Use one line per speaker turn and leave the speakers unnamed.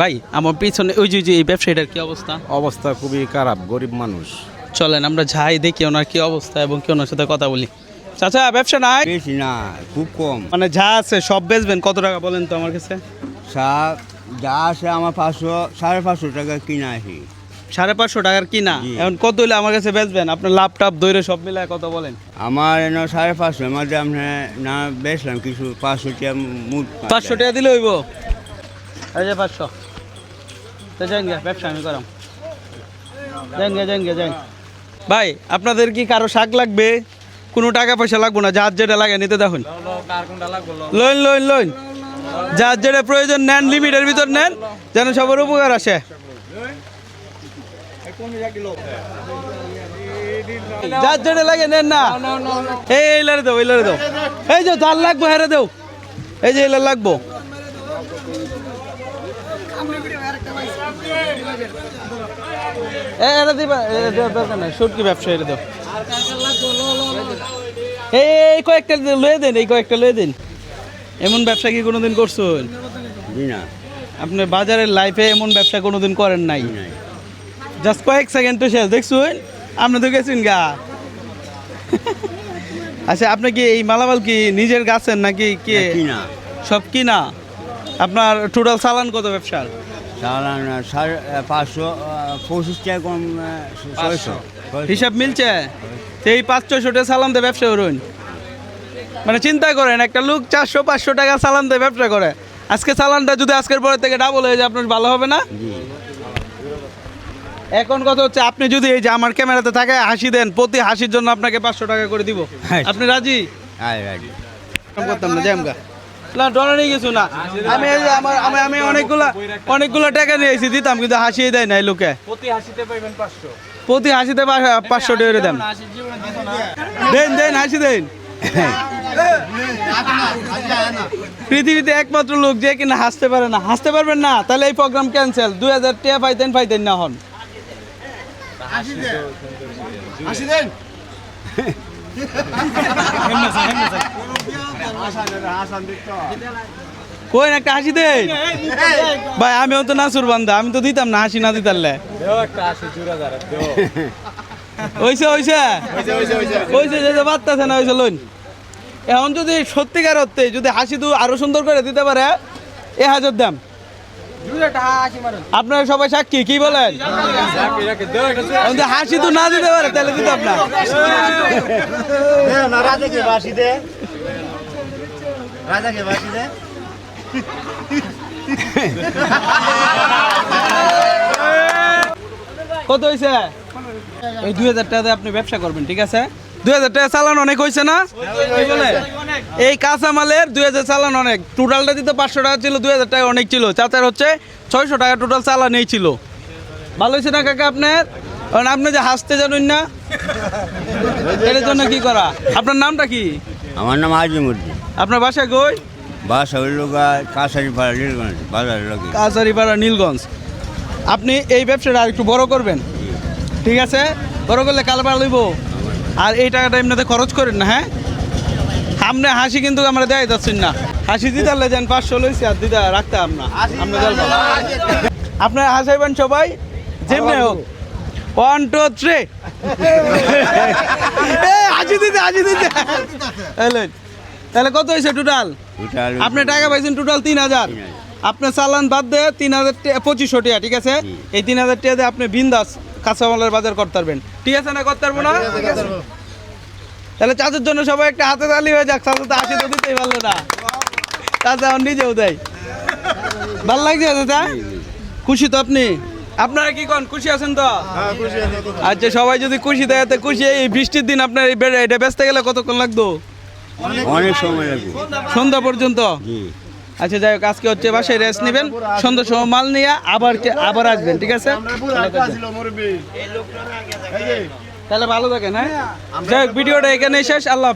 ভাই আমার পিছনে ওই যে এই ব্যবসায়ীটার কি অবস্থা?
অবস্থা খুবই খারাপ গরিব মানুষ।
চলেন আমরা যাই দেখি ওনার কি অবস্থা এবং কি ওনার সাথে কথা বলি। চাচা ব্যবসা নাই?
বেশি না খুব কম।
মানে যা আছে সব বেচবেন কত টাকা বলেন তো আমার কাছে?
শাক যা আছে আমার পাঁচশো সাড়ে পাঁচশো টাকা কিনা আসি
সাড়ে পাঁচশো টাকার কিনা? এখন কত হলে আমার কাছে বেচবেন? আপনার লাভ টাপ দৈরে সব মিলায় কত বলেন?
আমার এনে সাড়ে পাঁচশো মধ্যে আমি না বেচলাম কিছু পাঁচশো টাকা
পাঁচশো। টাকা দিলে হইব? এই যে পাঁচশো তো যান গে ব্যবসা আমি করাম যান গে যান গে যান ভাই আপনাদের কি কারও শাক লাগবে কোনো টাকা পয়সা লাগবে না যার যেটা লাগে নিতে দেখুন লোন লোন লোন যার যেটা প্রয়োজন নেন লিমিটের ভিতর নেন যেন সবার উপকার আসে যার যেটা লাগে নেন না এই লারে দাও এই লারে দাও এই যে যার লাগবো হেরে দাও এই যে এলার লাগবো এটা দিবা দরকার নাই সুটকি ব্যবসা এটা দাও। এই কয়েকটা লয়ে দেন এই কয়েকটা লয়ে দেন। এমন ব্যবসা কি কোনোদিন করছেন
না।
আপনি বাজারের লাইফে এমন ব্যবসা কোনোদিন করেন নাই। জাস্ট কয়েক সেকেন্ড তো শেষ দেখছুন? আপনি তো গেছেন গা। আচ্ছা আপনি কি এই মালামাল কি নিজের গাছের নাকি কি? সব কিনা? আপনার টোটাল চালান কত ব্যবসার?
চালান সাড়ে পাঁচশো পঁচিশ টাকা কম ছয়শো।
হিসাব মিলছে? এই পাঁচ ছয়শো টাকা চালান দিয়ে ব্যবসা করুন মানে চিন্তা করেন একটা লোক চারশো পাঁচশো টাকা চালান দিয়ে ব্যবসা করে। আজকে চালানটা যদি আজকের পরে থেকে ডাবল হয়ে যায় আপনার ভালো হবে না? এখন কথা হচ্ছে আপনি যদি এই যে আমার ক্যামেরাতে থাকে হাসি দেন প্রতি হাসির জন্য আপনাকে পাঁচশো টাকা করে দিব।
হ্যাঁ।
আপনি রাজি?
রাজি।
করতাম না না ডলারে কিছু না? আমি আমার আমি আমি অনেকগুলা অনেকগুলো টাকা নিয়ে এসেছি দিতাম কিন্তু হাসিয়ে দেয় না এই লোকে।
প্রতি হাসিতে পাইবেন পাঁচশো।
প্রতি হাসিতে পাঁচশো টাকা দেন। দেন দেন হাসি দেন। পৃথিবীতে একমাত্র লোক যে কিনা হাসতে পারে না। হাসতে পারবেন না তাহলে এই প্রোগ্রাম ক্যান্সেল দুই হাজার টাকা পাইতেন পাইতেন না হন কই একটা হাসি দেন ভাই আমিও তো নাসুর বান্দা, আমি তো দিতাম না, হাসি না দিতারলে।
একটা হাসি চুরা যারা দেও
হইছে। হইছে হইছে যে বার্তাছে না, হইছে লোন এখন যদি সত্যিকার অর্থে যদি হাসি তো আরও সুন্দর করে দিতে পারে, এ হাজার দাম। আপনারা সবাই সাক্ষী কি বলেন? হাসি তো না দিতে পারে তাহলে দিতাম না।
রাজাকে বাসি দে। রাজাকে বাসি দে।
কত হয়েছে এই দুই হাজার টাকা আপনি ব্যবসা করবেন ঠিক আছে? দুই হাজার টাকা চালান অনেক হয়েছে না? এই কাঁচামালের দুই হাজার চালান অনেক। টোটালটা দিতে পাঁচশো টাকা ছিল দুই হাজার টাকা অনেক ছিল। চাচার হচ্ছে ছয়শো টাকা টোটাল চালান এই ছিল। ভালো হয়েছে না কাকা আপনার? কারণ আপনি যে হাসতে জানেন না এর জন্য কি করা? আপনার নামটা কি?
আমার নাম আজিমুদ্দিন
আপনার বাসা কই?
বাসা হইল কাছারি পাড়া নীলগঞ্জ বাজার
কাছারিপাড়া নীলগঞ্জ। আপনি এই ব্যবসাটা আর একটু বড় করবেন? ঠিক আছে? বড় করলে কালবার লইব আর এই টাকাটা এমনিতে খরচ করেন না হ্যাঁ? সামনে হাসি কিন্তু আমরা দেয় যাচ্ছেন না। হাসি দিতে পারলে যেন পাঁচশো লইছি আর দিদা রাখতাম না। আমরা আপনার হাসাইবেন সবাই? যেমনি হোক। ওয়ান টু থ্রি হাসি দিতে হাসি দিতে। তাহলে কত হয়েছে টোটাল
টোটাল
আপনি টাকা পাইছেন টোটাল তিন হাজার। আপনার চালান বাদ দিয়ে তিন হাজার পঁচিশশো টাকা ঠিক আছে? এই তিন হাজার টাকা দিয়ে আপনি বিন্দাস কাঁচামালের বাজার করতে পারবেন। ঠিক আছে না করতে পারব না? তাহলে চাচুর জন্য সবাই একটা হাতে তালি হয়ে যাক চাচু তো আসি তো দিতেই পারল না। চাচা আমার নিজেও দেয়। ভালো লাগছে চাচা? খুশি তো আপনি? আপনারা কি কন? খুশি আছেন তো? আচ্ছা সবাই যদি খুশি দেয় তো খুশি। এই বৃষ্টির দিন আপনার এই বেড়ে এটা বেচতে গেলে কতক্ষণ লাগতো?
অনেক সময় লাগবে।
সন্ধ্যা পর্যন্ত?
জি।
আচ্ছা যাই হোক আজকে হচ্ছে বাসায় রেস্ট নেবেন। সন্ধ্যার সময় মাল নিয়ে আবার আবার আসবেন ঠিক আছে? তাহলে ভালো থাকেন হ্যাঁ? যাই হোক ভিডিওটা এখানে শেষ আল্লাহ হাফেজ।